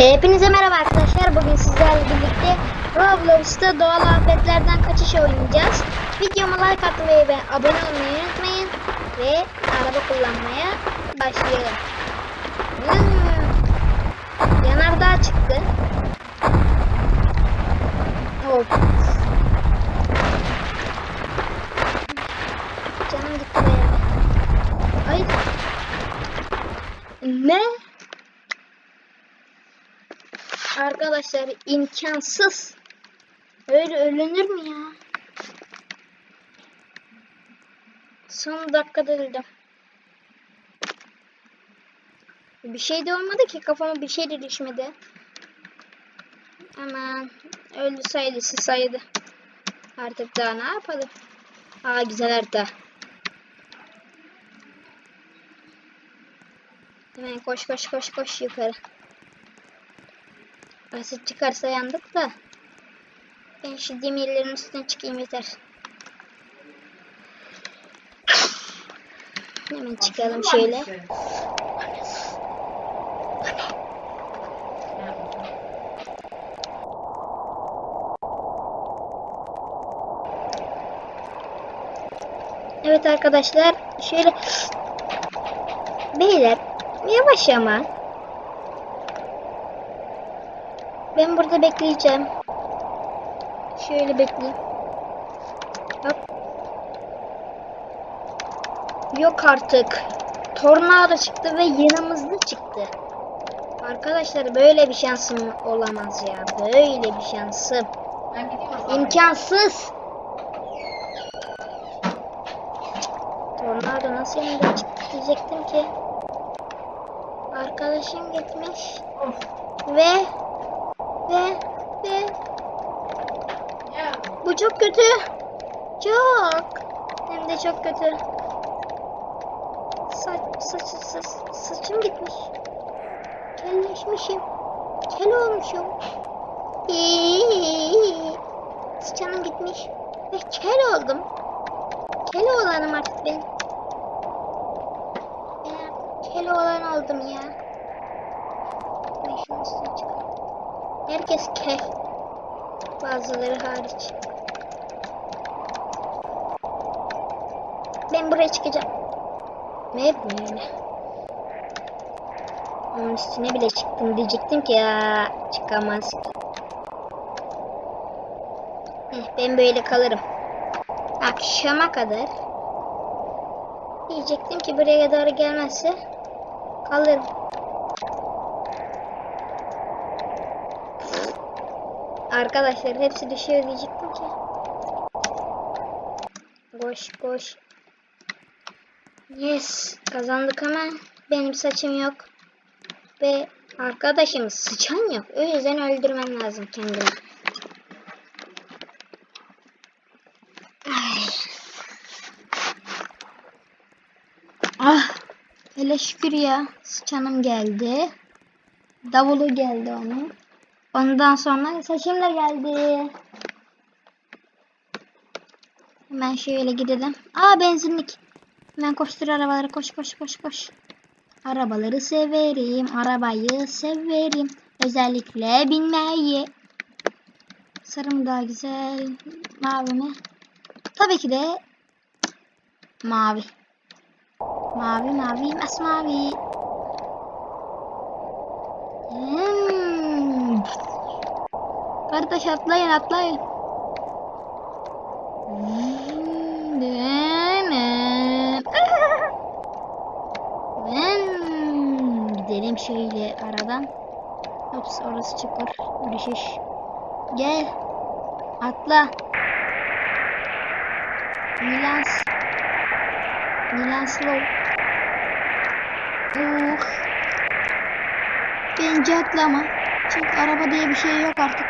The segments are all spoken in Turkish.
Hepinize merhaba arkadaşlar. Bugün sizlerle birlikte Roblox'ta doğal afetlerden kaçış oynayacağız. Videoma like atmayı ve abone olmayı unutmayın. Ve araba kullanmaya başlayalım. Hmm. Yanardağ çıktı. Hop. Canım gitti bayağı. Ay. Ne? Arkadaşlar imkansız. Öyle ölünür mü ya? Son dakikada öldüm. Bir şey de olmadı ki kafama bir şey de düşmedi. Aman öldü sayılısı saydı. Artık daha ne yapalım? Aa güzel harita. Hemen koş koş koş koş yukarı. Asit çıkarsa yandık da. Ben şu demirlerin üstüne çıkayım yeter. Hemen çıkalım şöyle. Evet arkadaşlar şöyle Beyler yavaş ama. Ben burada bekleyeceğim. Şöyle bekleyeyim. Hop. Yok artık. Tornado çıktı ve yanımızda çıktı. Arkadaşlar böyle bir şansım olamaz ya. Böyle bir şansım. İmkansız. Tornado nasıl yanımda çıktı diyecektim ki. Arkadaşım gitmiş. Of. Ve ve ve bu çok kötü. Çok. Hem de çok kötü. Saç, saç, saç, saçım gitmiş. Kelleşmişim. Kel olmuşum. İyi. Saçım gitmiş. Ve kel oldum. Kel olanım artık ben. Kel olan oldum ya. Ben şunun üstüne çıkalım. Herkes kel. Bazıları hariç. Ben buraya çıkacağım. Hep böyle. Onun üstüne bile çıktım diyecektim ki ya çıkamaz ki. Heh, ben böyle kalırım. Akşama kadar. Diyecektim ki buraya doğru gelmezse kalırım. Arkadaşlar hepsi düşüyor diyecektim ki. Koş koş. Yes kazandık ama benim saçım yok. Ve arkadaşım sıçan yok. O yüzden öldürmem lazım kendimi. Ay. Ah hele şükür ya sıçanım geldi. Davulu geldi onun. Ondan sonra saçım da geldi. Hemen şöyle gidelim. Aa benzinlik. Hemen koştur arabaları koş koş koş koş. Arabaları severim. Arabayı severim. Özellikle binmeyi. Sarı daha güzel? Mavi mi? Tabii ki de mavi. Mavi mavi masmavi. Hmm. Kardeş atlayın atlayın. Hmm, Gidelim şöyle aradan. Ops orası çukur. Düşüş. Gel. Atla. Milan. Milan slow. Uh. Bence atlama. Çünkü araba diye bir şey yok artık.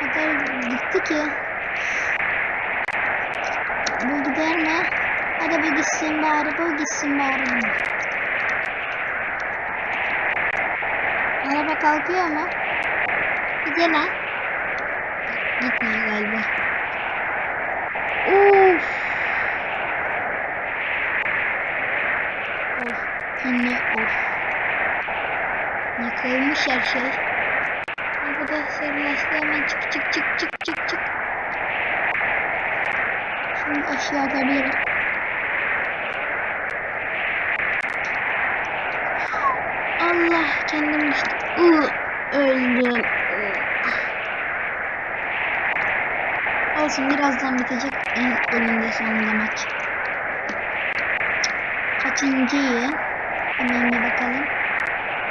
Kadar gitti ki. Bu gider mi? Hadi bu gitsin bari, bu gitsin bari. Araba kalkıyor ama. Gidene. Gitmiyor galiba. Yıkılmış her şey. Ha, bu da serileşti hemen çık çık çık çık çık çık. Şimdi aşağı atabilirim. Allah kendim düştüm. Iı, öldüm. Olsun birazdan bitecek en önünde sonunda maç. Kaçıncıyım? Hemen bir bakalım.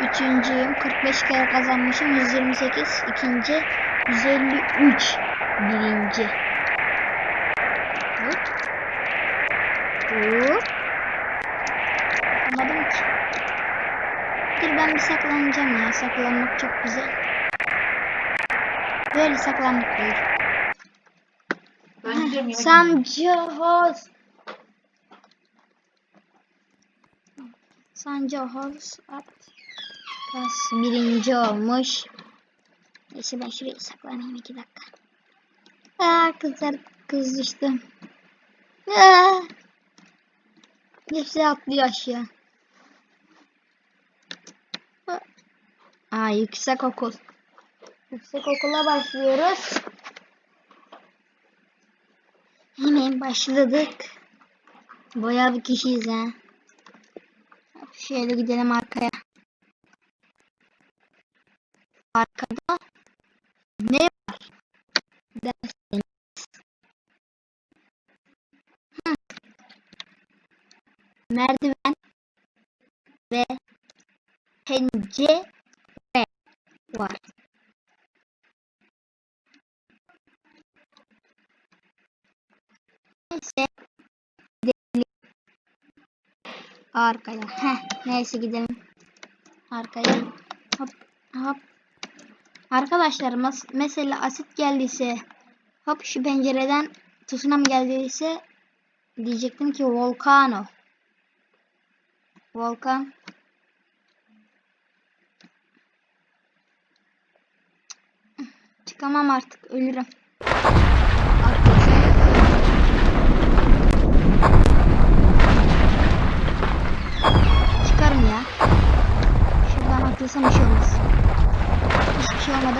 Üçüncüyüm. 45 kere kazanmışım. 128. İkinci. 153. Birinci. Hop. Hop. Anladım ki. Dur ben bir saklanacağım ya. Saklanmak çok güzel. Böyle saklanmak yemek Sancahoz. Sancahoz at. Pas birinci olmuş. Neyse ben şuraya saklanayım iki dakika. Aa kızlar kız. Hepsi atlıyor aşağı. Aa yüksek okul. Yüksek okula başlıyoruz. Hemen başladık. Bayağı bir kişiyiz ha. Şöyle gidelim arkaya. Arkada ne var? Derseniz. Hı. Merdiven ve pencere var. Neyse. Gidelim. Arkaya. Heh, neyse gidelim. Arkaya. Hop hop. Arkadaşlar mesela asit geldiyse hop şu pencereden tsunami geldiyse diyecektim ki volcano. Volkan. Çıkamam artık ölürüm. Arkadaşlar. Çıkarım ya. Şuradan atlasam bir şey olmaz. Hiçbir şey olmadı.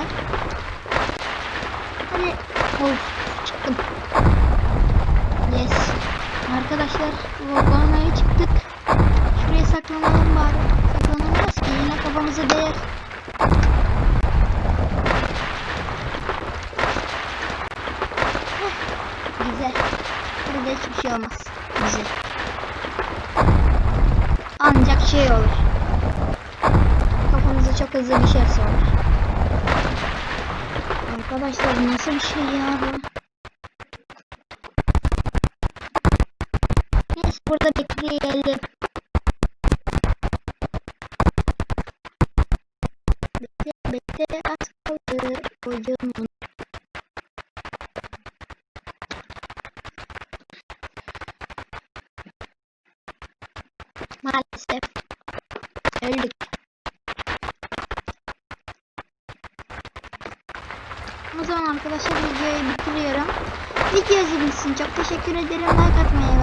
Hadi. Of çıktım. Yes. Arkadaşlar volkanaya çıktık. Şuraya saklanalım bari. Saklanamaz ki yine kafamıza değer. Heh, Güzel. Burada hiçbir şey olmaz. Güzel. Ancak şey olur. Kafamıza çok hızlı bir şey olur. Arkadaşlar nasıl bir şey ya bu? Bekleyelim. Bekle bekle az kaldı. Kocaman. Maalesef öldük. O zaman arkadaşlar videoyu bitiriyorum. Video izlediğiniz için çok teşekkür ederim. Like atmayı